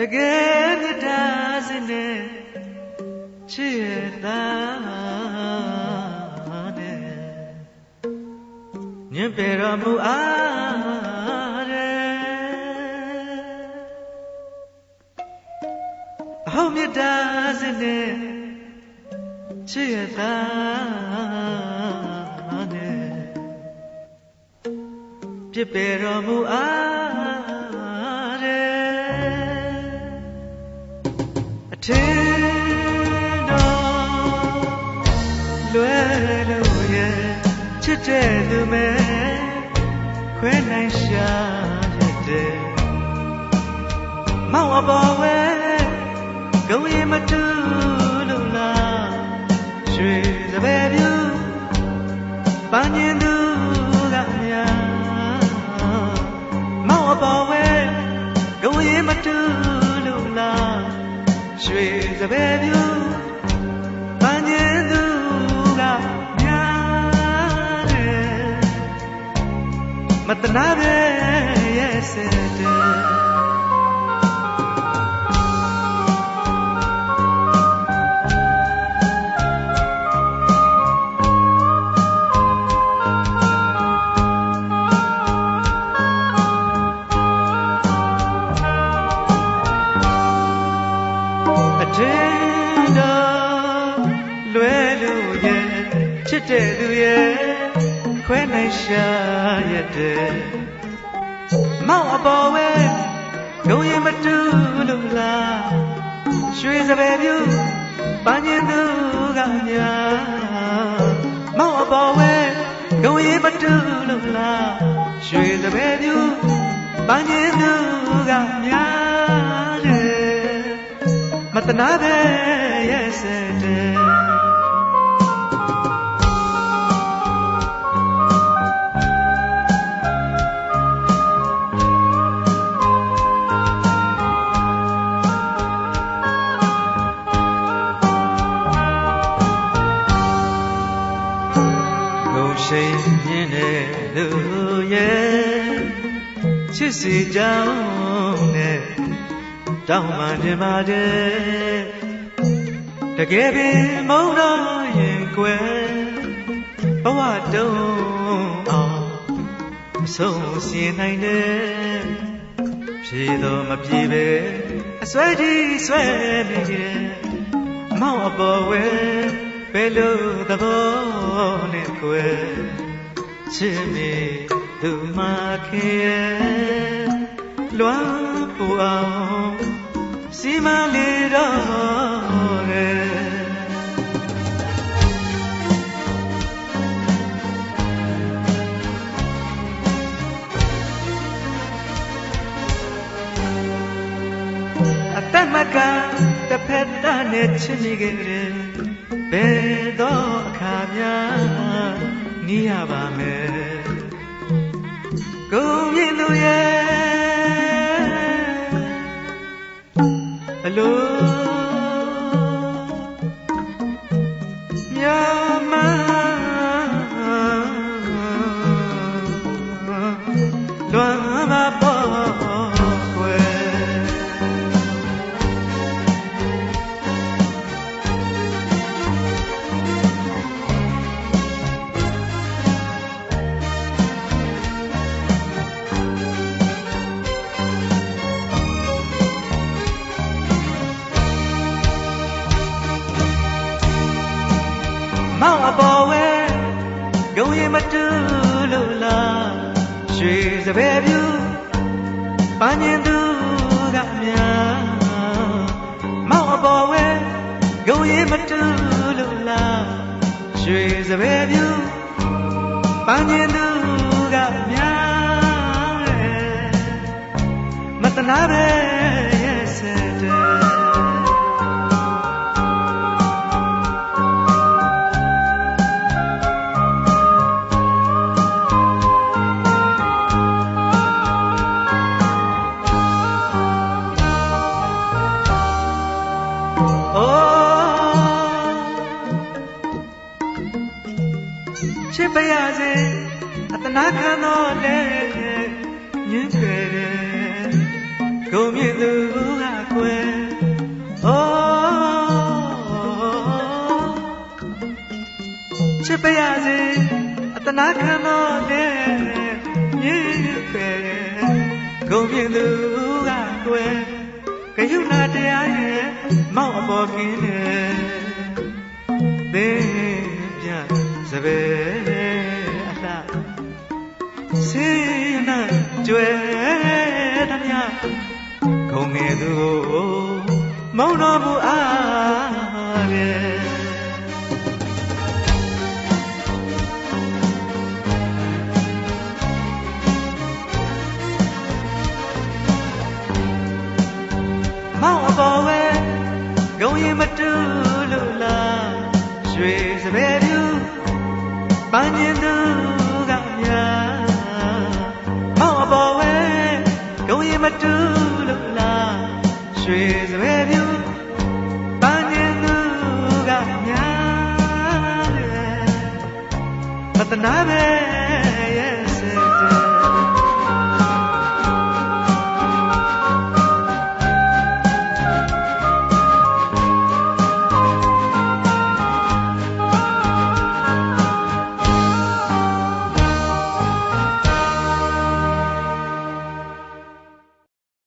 တကယ်မြတ်တာစနဲ့ချစ်ရတာနဲ့ညင်ပေတော်မူအားတဲ့အဟောမြတ်တာစနဲ့ချစ်ရတာနဲ့ပြစ်ပေတော်မူအား လွယ်လို့ရဲ့ချစ်တဲ့သူမဲခွဲနိုင်ရှာရတဲ့မောင်အပေါ်ဝဲဂုံရင်မတူလို့လားရွှေစပယ်ပြူပန်းညင်သူ ရွှေစပယ်ပြူပန်းညင်သူကများတယ်မတနာပဲရဲ့စတဲ့ တဲ့သူရဲ့ခွဲနိုင်ရှာရတဲ့မောင်အပေါ်ဝဲငုံရင်မတူလို့လားရွှေစပယ်ပြူပန်းရင်သူကများမောင်အပေါ်ဝဲငုံရင်မတူလို့လားရွှေစပယ်ပြူပန်းရင်သူကများတယ်မတနာပဲရဲ့ တဲ့လူရဲ့ချစ်စီကြောင်းနဲ့တောင်းမှတင်ပါတယ်တကယ်ပင်မုန်းတော့ရင်ကွယ်ဘဝတုံးအောင်အဆုံးစင်နိုင်တယ်ဖြေတော့မပြေပဲအစွဲကြီးဆွဲနေတယ်မောင်အပေါ်ဝဲဘယ်လိုသဘောနဲ့ကွယ် ချစ်မေသူမခင်ရဲ့လွမ်းပူအောင်စီမံလေတော့တယ်အသက်မကတစ်ဖက်တည်းနဲ့ချစ်မိခဲ့တယ်ဘယ် ရပါမယ်ကိုမြင့်သူရဲ့အလို အပေါ်ဝဲဂုံရင်မတူလို့လားရွှေစပယ်ပြူပန်းညင်သူကများမောင်အပေါ်ဝဲဂုံရင်မတူလို့လားရွှေစပယ်ပြူပန်းညင်သူကများတယ်မတနာပဲ ချစ်ပါရစေအတနာခံသောလက်နဲ့ညှင်းပယ်တယ်ဂုံမြင့်သူကကွယ်ဩချစ်ပါရစေအတနာခံသောလက်နဲ့ညှင်းပယ်တယ်ဂုံမြင့်သူကကွယ် ကယုနာတရားရဲ့မောက်အပေါ်ကင်းတယ်သင်ပြစပယ်အလှစေနာကျွဲသမျှဂုံငယ်သူမောင်းတော်မူအားရဲ့ စပယ်ပြူပန်းကျင်သူကများမောင်အပေါ်ဝဲဂုံရင်မတူလို့လားရွှေစပယ်ပြူပန်းကျင်သူကများတယ်မတနာပဲ